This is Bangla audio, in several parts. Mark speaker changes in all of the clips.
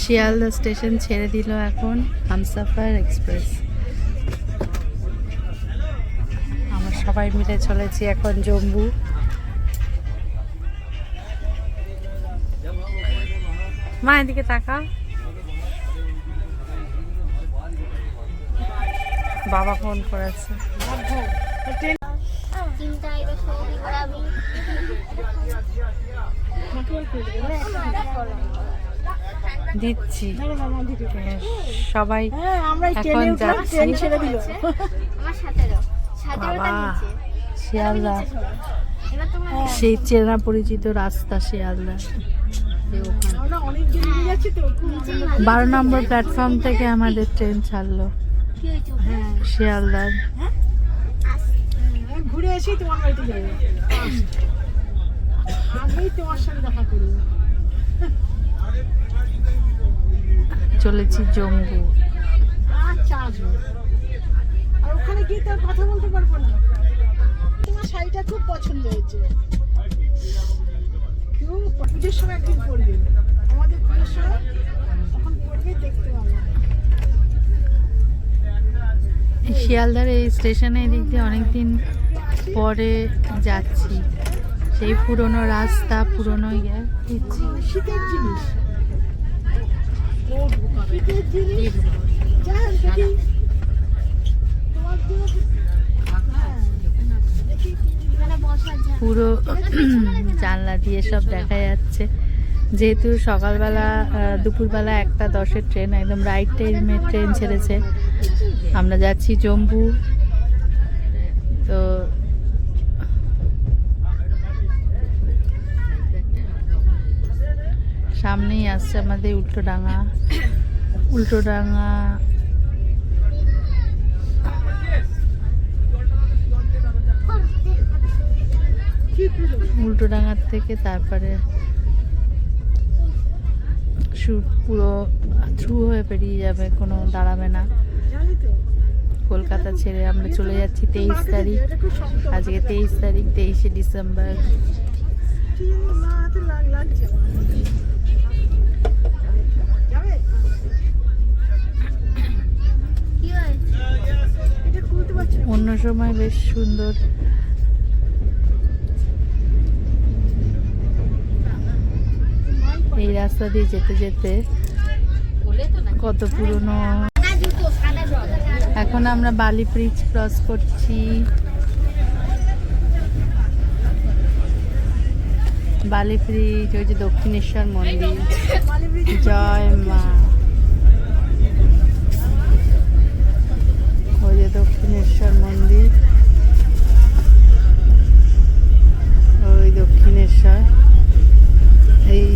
Speaker 1: শিয়ালদা স্টেশন ছেড়ে দিল এখন হামসাফার এক্সপ্রেস। আমরা সবাই মিলে চলেছি এখন জম্বু মা, এদিকে তাকা বাবা ফোন করেছে।
Speaker 2: করাবি
Speaker 1: দিচ্ছি। সবাই
Speaker 3: হ্যাঁ
Speaker 1: এখন যাচ্ছি। বাবা শিয়ালদা। সেই চেনা পরিচিত রাস্তা শিয়ালদা। বারো নম্বর প্ল্যাটফর্ম থেকে আমাদের ট্রেন ছাড়লো।
Speaker 2: কি
Speaker 3: হ্যাঁ।
Speaker 1: শিয়ালদার
Speaker 3: হ্যাঁ, ঘুরে এসেই তোমার বাড়িতে যাব। আগেই তোমার সঙ্গে দেখা করব
Speaker 1: চলেছি জম্বু
Speaker 3: আচ্ছা আর ওখানে গিয়ে তো কথা বলতে পারব না। তোমার শাড়িটা খুব পছন্দ হয়েছে। পুজোর সময় একদিন পরবে। আমাদের পুজোর সময় তখন পরবে দেখতে পাবো
Speaker 1: শিয়ালদার এই স্টেশনে এদিক দিয়ে অনেকদিন পরে যাচ্ছি। সেই পুরনো রাস্তা পুরনো ইয়ে
Speaker 3: শীতের জিনিস শীতের জিনিস যান দেখি তোমার জন্য হ্যাঁ, দেখি
Speaker 2: এখানে বসার জায়গা
Speaker 1: পুরো জানলা দিয়ে সব দেখা যাচ্ছে। যেহেতু সকালবেলা দুপুরবেলা একটা দশের ট্রেন, একদম রাইট টাইমের ট্রেন ছেড়েছে। আমরা যাচ্ছি জম্বু তো সামনেই আসছে আমাদের উল্টোডাঙা উল্টোডাঙা উল্টোডাঙার থেকে তারপরে পুরো থ্রু হয়ে পেরিয়ে যাবে, কোনো দাঁড়াবে না। কলকাতা ছেড়ে আমরা চলে যাচ্ছি তেইশ তারিখ। আজকে তেইশ তারিখ, তেইশে ডিসেম্বর
Speaker 3: কি জানি মা হাতে লাগ লাগছে আমার। যাবে
Speaker 2: কি হয়েছে
Speaker 3: এটা খুলতে পারছি না
Speaker 1: অন্য সময় বেশ সুন্দর। এই রাস্তা দিয়ে যেতে যেতে কত পুরনো। এখন আমরা বালি ব্রিজ ক্রস করছি। বালি ব্রিজ, ওই যে দক্ষিণেশ্বর মন্দির। জয় মা ওই যে দক্ষিণেশ্বর মন্দির। ওই দক্ষিণেশ্বর। এই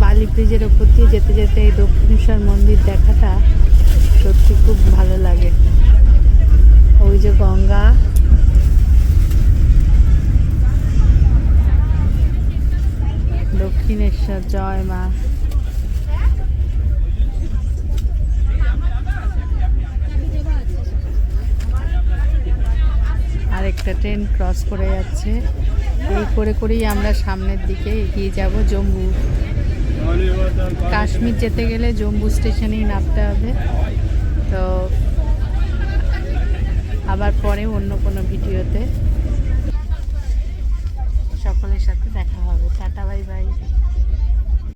Speaker 1: বালি ব্রিজের ওপর দিয়ে যেতে যেতে এই দক্ষিণেশ্বর মন্দির দেখাটা সত্যি খুব ভালো লাগে। ওই যে গঙ্গা। দক্ষিণেশ্বর, জয় মা। আরেকটা ট্রেন ক্রস করে যাচ্ছে। এই করে করেই আমরা সামনের দিকে এগিয়ে যাব জম্মু। কাশ্মীর যেতে গেলে জম্মু স্টেশনেই নামতে হবে। তো আবার পরে অন্য কোনো ভিডিওতে। সকলের সাথে দেখা হবে। Tata, bye bye.